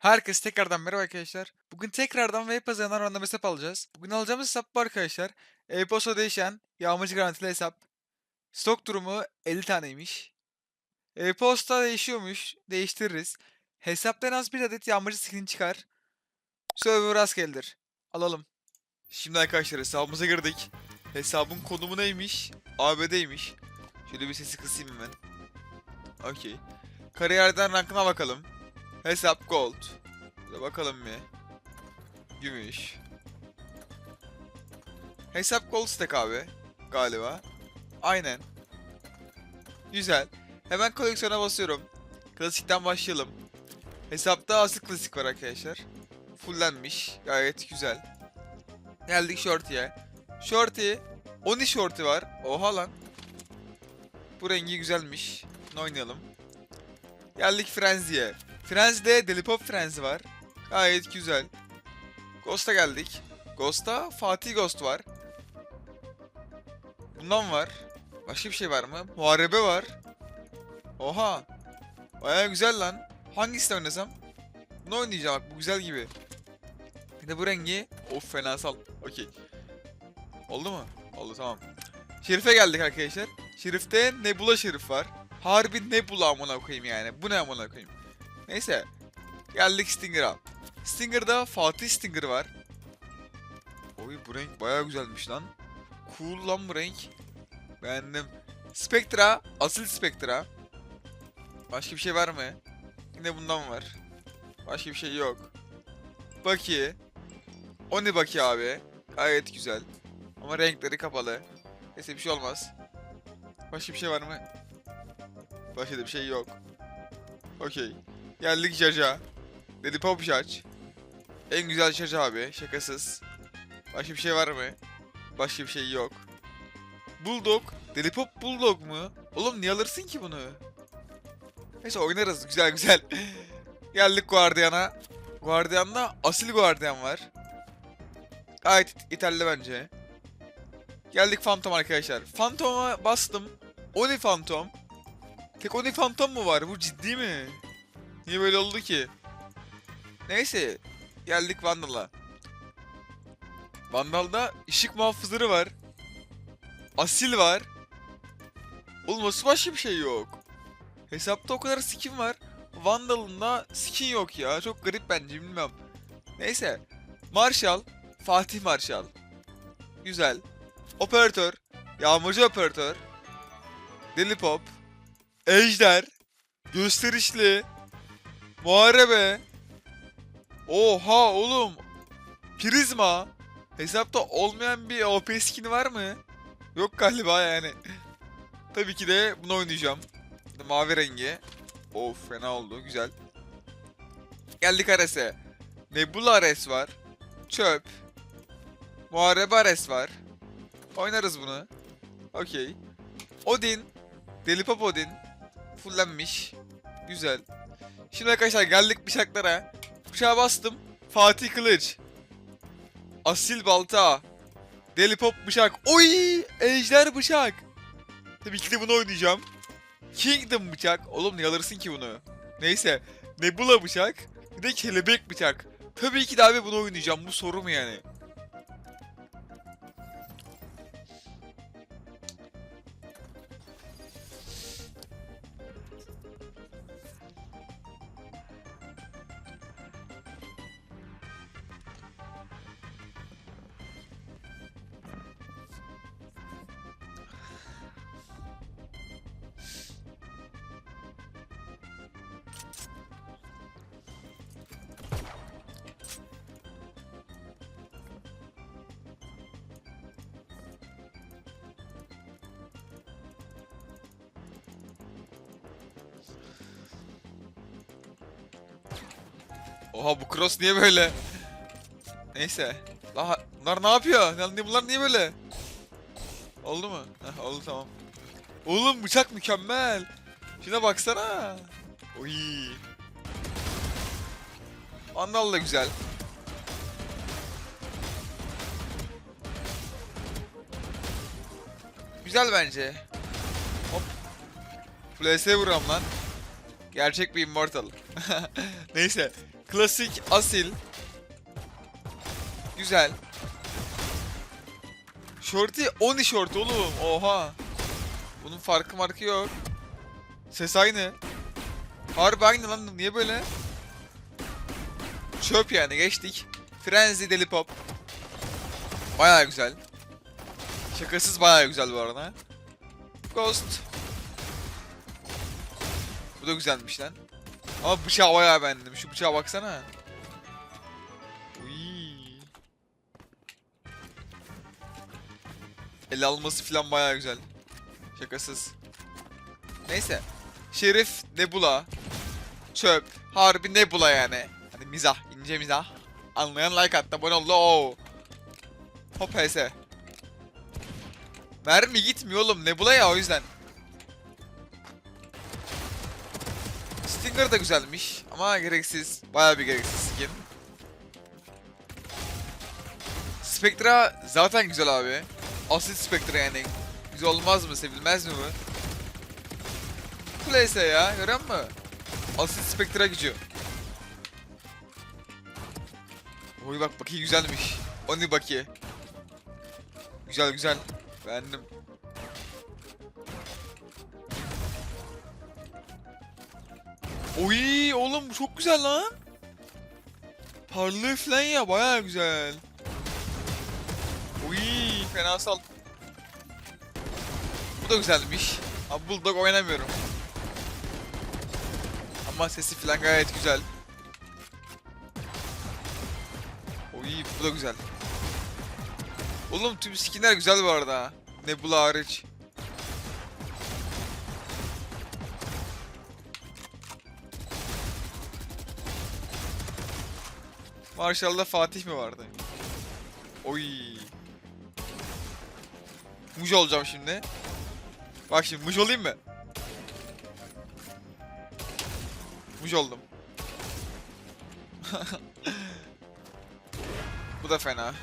Herkese tekrardan merhaba arkadaşlar. Bugün tekrardan web pazarından random hesap alacağız. Bugün alacağımız hesap bu arkadaşlar. E-posta değişen, yağmacı garantili hesap. Stok durumu 50 taneymiş. E-posta değişiyormuş, değiştiririz. Hesapta en az bir adet yağmacı skin çıkar. Server rastgeledir. Alalım. Şimdi arkadaşlar hesabımıza girdik. Hesabın konumu neymiş? ABD'ymiş. Şöyle bir sesi kısayım hemen. Okey. Kariyerden rankına bakalım. Hesap gold. Bakalım bir. Gümüş. Hesap gold stack abi. Galiba. Aynen. Güzel. Hemen koleksiyona basıyorum. Klasikten başlayalım. Hesapta asıl klasik var arkadaşlar. Fullenmiş. Gayet güzel. Geldik shorty'ye. Shorty. Oni shorty var. Oha lan. Bu rengi güzelmiş. Oynayalım. Geldik Frenzy'ye. Frenzy'de Delipop Frenzy var. Gayet güzel. Ghost'a geldik. Ghost'ta Fatih Ghost var. Bundan var. Başka bir şey var mı? Muharebe var. Oha. Baya güzel lan. Hangisini oynasam? Bunu oynayacağım bak bu güzel gibi. Bir de bu rengi. Of fenasal. Okey. Oldu mu? Oldu tamam. Şerif'e geldik arkadaşlar. Şerif'te Nebula Şerif var. Harbi Nebula amına koyayım yani. Bu ne amına koyayım. Neyse. Geldik Stinger'a. Stinger'da Fatih Stinger var. Oy bu renk baya güzelmiş lan. Cool lan bu renk. Beğendim. Spectra. Asıl Spectra. Başka bir şey var mı? Yine bundan var. Başka bir şey yok. Baki. Oni Baki abi. Gayet güzel. Ama renkleri kapalı. Neyse bir şey olmaz. Başka bir şey var mı? Başka bir şey yok. Okey. Geldik Jaja. Dedi Pop Judge. En güzel Jaja abi. Şakasız. Başka bir şey var mı? Başka bir şey yok. Bulldog. Deli Pop Bulldog mu? Oğlum niye alırsın ki bunu? Neyse oynarız. Güzel güzel. Geldik Guardian'a. Guardian'da asil Guardian var. Gayet yeterli bence. Geldik Phantom arkadaşlar. Phantom'a bastım. Oni Phantom. Tek Oni Phantom mu var? Bu ciddi mi? Niye böyle oldu ki? Neyse. Geldik Vandal'a. Vandal'da ışık muhafızları var. Asil var. Olması başka bir şey yok. Hesapta o kadar skin var. Vandal'ın da skin yok ya. Çok garip bence bilmem. Neyse. Marshall. Fatih Marshall. Güzel. Operatör. Yağmurcu operatör. Deli Pop. Ejder. Gösterişli. Muharebe. Oha oğlum. Prizma. Hesapta olmayan bir OP skin var mı? Yok galiba yani. Tabii ki de bunu oynayacağım. Mavi rengi. Of fena oldu. Güzel. Geldik Ares'e. Nebula Ares var. Çöp. Muharebe Ares var. Oynarız bunu. Okey. Odin. Delipop Odin. Fullenmiş. Güzel. Şimdi arkadaşlar geldik bıçaklara. Bıçağa bastım. Fatih Kılıç. Asil Balta. Delipop bıçak. Oy! Ejder bıçak. Tabii ki de bunu oynayacağım. Kingdom bıçak. Oğlum niye alırsın ki bunu? Neyse. Nebula bıçak. Bir de kelebek bıçak. Tabii ki de abi bunu oynayacağım. Bu soru mu yani? Oha bu cross niye böyle? Neyse. Daha bunlar ne yapıyor? Bunlar niye böyle? Oldu mu? Heh, oldu tamam. Oğlum bıçak mükemmel. Şuna baksana. Oy. Andal da güzel. Güzel bence. Hop. Flash'e vuram lan. Gerçek bir immortal. Neyse. Klasik, asil. Güzel. Shorty Oni short oğlum. Oha. Bunun farkı markı yok. Ses aynı. Harbi aynı lan. Niye böyle? Çöp yani geçtik. Frenzy Deli Pop. Baya güzel. Şakasız baya güzel bu arada. Ghost. Bu da güzelmiş lan. Ama bıçağı bayağı beğendim. Şu bıçağa baksana. Uy. El alması falan bayağı güzel. Şakasız. Neyse. Şerif Nebula. Çöp. Harbi Nebula yani. Hani mizah. ince mizah. Anlayan like attı. Abone oldu. Hop HS. Mermi gitmiyor oğlum. Nebula ya o yüzden. Stinger da güzelmiş ama gereksiz. Bayağı bir gereksiz skin. Spectra zaten güzel abi. Asit Spectra yani. Güzel olmaz mı? Sevilmez mi bu? Playse ya. Görüyor musun? Asit Spectra gücü. Oy bak Baki güzelmiş. Oni Baki. Güzel güzel. Beğendim. Oy oğlum bu çok güzel lan. Parlıyor falan ya bayağı güzel. Oy fenasal. Bu da güzelmiş. Abi Bulldog oynamıyorum. Ama sesi falan gayet güzel. Oy bu da güzel. Oğlum tüm skinler güzel bu arada. Nebula hariç. Marshall'da Fatih mi vardı? Oy. Muj olacağım şimdi. Bak şimdi muj olayım mı? Muj oldum. Bu da fena.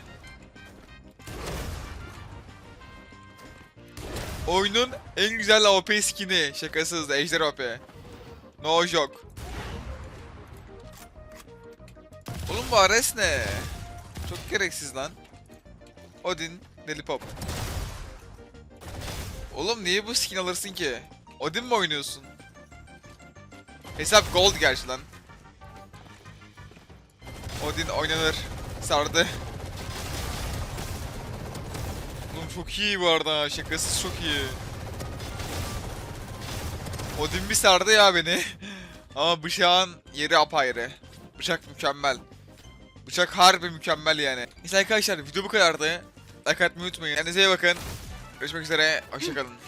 Oyunun en güzel OP skin'i. Şakasız Ejder OP. No joke. Bu Ares ne? Çok gereksiz lan. Odin, Deli Pop. Oğlum niye bu skin alırsın ki? Odin mi oynuyorsun? Hesap gold gerçi lan. Odin oynanır. Sardı. Oğlum çok iyi bu arada. Şakasız çok iyi. Odin bir sardı ya beni. Ama bıçağın yeri apayrı. Bıçak mükemmel. Bıçak harbi mükemmel yani. Neyse arkadaşlar video bu kadardı. Like atmayı unutmayın. Kendinize iyi bakın. Görüşmek üzere. Hoşçakalın.